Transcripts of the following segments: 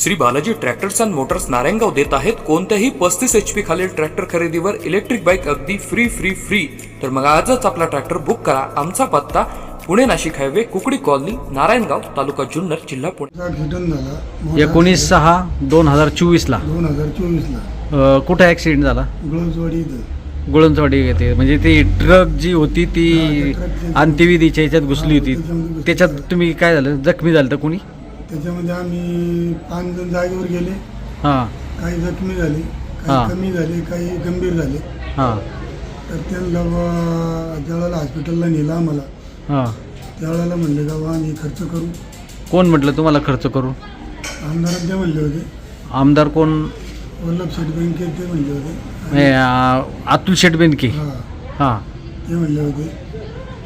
Shri Balaji tractors and motors Narayangaon देत आहेत कोणत्याही पस्तीस एच पी खालील ट्रॅक्टर खरेदीवर इलेक्ट्रिक बाईक अगदी फ्री फ्री फ्री तर मग आजच आपला ट्रॅक्टर बुक करा. आमचा पत्ता पुणे नाशिक हायवे कुकडी कॉलनी नारायणगाव तालुका जुन्नर जिल्हा पुणे. ॲक्सिडेंट झाला. एकोणीस सहा दोन हजार चोवीसला दोन हजार चोवीसला अ, कुठं ॲक्सिडेंट झाला? गुळजवाडी इथं. गुळंचवाडी येते म्हणजे ती ट्रक जी होती ती अंत्यविधीच्या ह्याच्यात घुसली होती. त्याच्यात तुम्ही काय झालं? जखमी झालं तर कोणी? त्याच्यामध्ये आम्ही पाच जण जागेवर गेले. हां. काही जखमी झाले हा. काही कमी झाले काही गंभीर झाले. हां. तर त्यांना व- ज्यावेळेला हॉस्पिटलला नेलं आम्हाला. हां. त्यावेळेला म्हणले जाऊ आम्ही खर्च करू. कोण म्हटलं तुम्हाला खर्च करू? आमदारात ते म्हणले होते. आमदार कोण? वल्लभ शेठ बँकेत ते म्हणले होते. हे, अतुल शेट बेनके. हां. हां. ते म्हणले होते.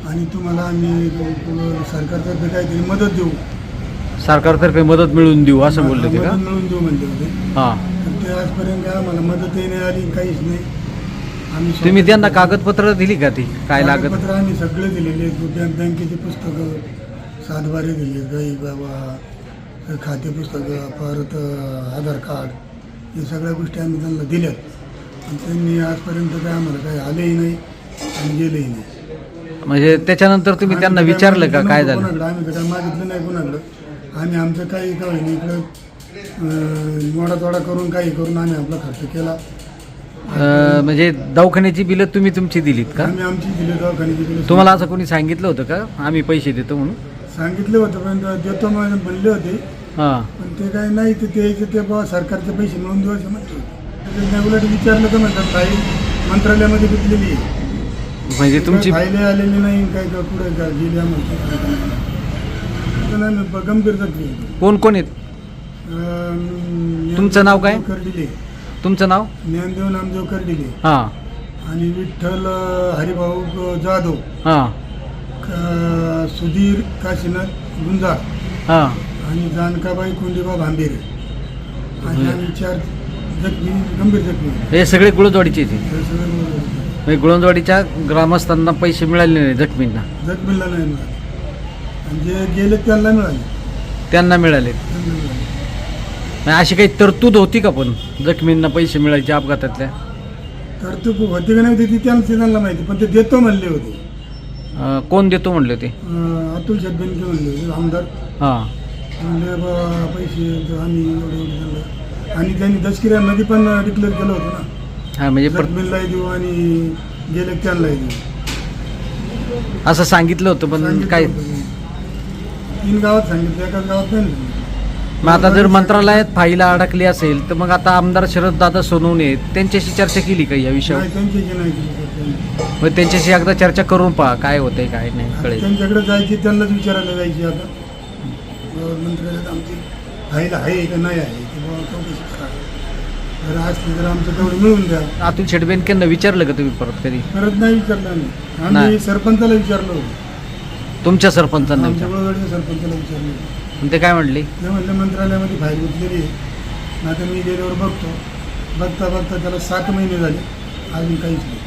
आणि तुम्हाला आम्ही सरकारतर्फे काहीतरी मदत देऊ. सरकारतर्फे मदत मिळवून देऊ असं बोलले ते का? मदत मिळून देऊ म्हणले होते हां. ते आजपर्यंत काय आम्हाला मदतही नाही आली काहीच नाही. आम्ही स्वतः- तुम्ही त्यांना कागदपत्र दिली का ती? काय लागत? कागदपत्र आम्ही सगळे दिलेले आहेत. बँक बँकेची पुस्तकं सातबारे दिले काही बाबा खाते पुस्तकं परत अं, आधार कार्ड हे सगळ्या गोष्टी आम्ही त्यांना दिल्यात. आणि त्यांनी आजपर्यंत काय आम्हाला काही आलेही नाही आणि गेलेही नाही. म्हणजे त्याच्यानंतर तुम्ही त्यांना आम्ही विचारलं का मागितलं काय झालं? कोणाकडं. आम्ही तर काय मागितलं नाही कोणाकडं. आम्ही आमचं काही काय नाही इकडं अं, मोडातोडा करून काही करून आम्ही आपला खर्च केला. अ, म्हणजे दवाखान्याची बिलं तुम्ही तुमची दिलीत का? आम्ही आमची दिले दवाखान्याची दिले तुम्हाला असं कोणी सांगितलं होतं का? आम्ही पैसे देतो म्हणून. सांगितलं होतं पण देतो म्हणून म्हणले होते. हां. पण ते काय नाही ते द्यायचे ते बाबा सरकारचे पैसे मिळून असं म्हणतो ते नाही उलट विचारलं तर म्हणतात फाईल मंत्रालयामध्ये गुंतलेली आहे. म्हणजे तुमची फाईले आलेली नाही काय का पुढे का गेली नाही गंभीर जखमी. आहे. कोण कोण आहेत? अं, तुमचं नाव काय? कर्डिले तुमचं नाव? ज्ञानदेव नामदेव कर्डिले हां. आणि विठ्ठल अं, हरिभाऊ जाधव. हां. क- सुधीर काशीनाथ गुंजाळ हां. आणि जानकाबाई कोंडीबा भांबेरे. आणि आम्ही चार जखमी गंभीर जखमी. आहे. हे सगळे गुळजवाडीचे आहेत. हे. सगळं. म्हणजे गुळजवाडीच्या ग्रामस्थांना पैसे मिळाले नाही जखमींना. जखमीला नाही मिळाले. आणि जे गेले त्यांना मिळाले. त्यांना मिळाले. त्यांना मिळाले म्हणजे अशी काही तरतूद होती का पण? जखमींना पैसे मिळायचे अपघातातल्या? तरतूद होती का नाही होती ती त्यांना त्यांना माहिती पण ते देतो म्हणले होते. अं, कोण देतो म्हणले होते? अं, अतुल शेटबेनके म्हणले होते आमदार. हां. म्हणले बा पैसे आम्ही एवढे एवढे त्यांना आणि त्यांनी दशकिऱ्यांमध्ये पण डिक्लेअर केलं होतं ना. हां म्हणजे प्र- जखमीलाही देऊ आणि गेले त्यांनाही देऊ. असं सांगितलं होतं पण सांगितलं काय होतं. तीन गावात सांगितलं एकाच गावात नाही. मग आता जर मंत्रालयात फाईला अडकली असेल तर मग आता आमदार शरद दादा सोनवणे त्यांच्याशी चर्चा केली का या विषयावर? नाही त्यांच्याशी नाही केली त्यांनी. मग त्यांच्याशी एकदा चर्चा करून पहा काय होतंय काय नाही कळेल. त्यांच्याकडे जायची त्यांनाच विचारायला जायची आता. अं, मंत्र्याला आमची फाईल आहे का नाही आहे की बाबा चौकशी करा. जर असली तर आमचं तेवढं मिळून द्या. अतुल शेटबेनकेंना विचारलं का तुम्ही परत कधी? परत नाही विचारलं आम्ही नाही. सरपंचाला विचारलं होतं. तुमच्या सरपंचांना आमच्या विचार बरोबरच्या सरपंचाला विचारलं. ते काय म्हणले? मंत्रालयामध्ये फाईल गुंतलेली आहे. आता मी गेल्यावर बघतो. बघता बघता त्याला सात महिने झाले. अजून काहीच नाही.